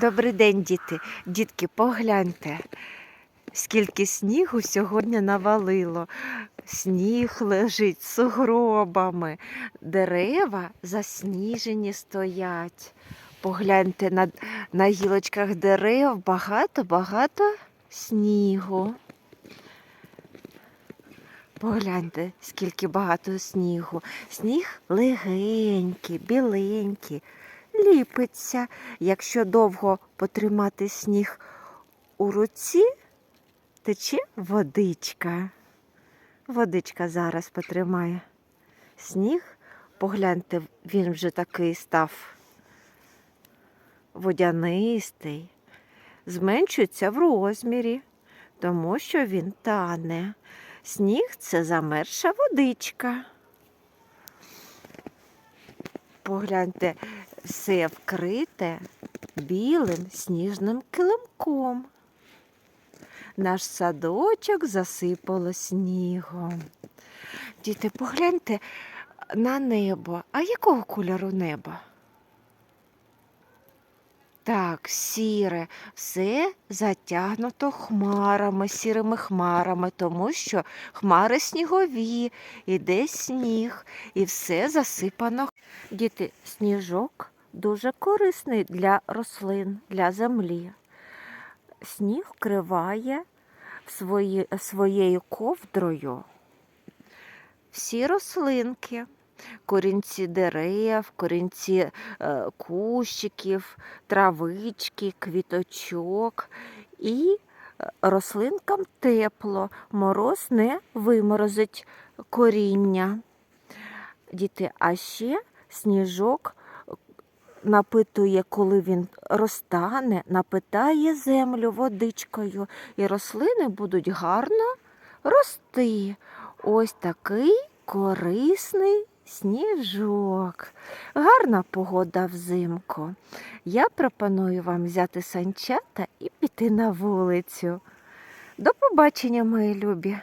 Добрий день, діти. Дітки, погляньте, скільки снігу сьогодні навалило. Сніг лежить з сугробами, дерева засніжені стоять. Погляньте на, на гілочках дерев багато-багато снігу. Погляньте, скільки багато снігу. Сніг легенький, біленький, ліпиться. Якщо довго потримати сніг у руці, тече водичка. Водичка зараз потримає. Сніг, погляньте, він вже такий став водянистий, зменшується в розмірі, тому що він тане. Сніг це замерша водичка. Погляньте, все вкрите білим сніжним килимком. Наш садочок засипало снігом. Діти, погляньте на небо. А якого кольору небо? Так, сіре, все затягнуто хмарами, сірими хмарами, тому що хмари снігові, іде сніг, і все засипано. Діти, сніжок дуже корисний для рослин, для землі. Сніг вкриває свої, своєю ковдрою всі рослинки, корінці дерев, корінці е, кущиків, травички, квіточок. І е, рослинкам тепло, мороз не виморозить коріння. Діти, а ще сніжок напитує, коли він розтане, напитає землю водичкою, і рослини будуть гарно рости. Ось такий корисний сніжок. Гарна погода взимку. Я пропоную вам взяти санчата і піти на вулицю. До побачення, мої любі!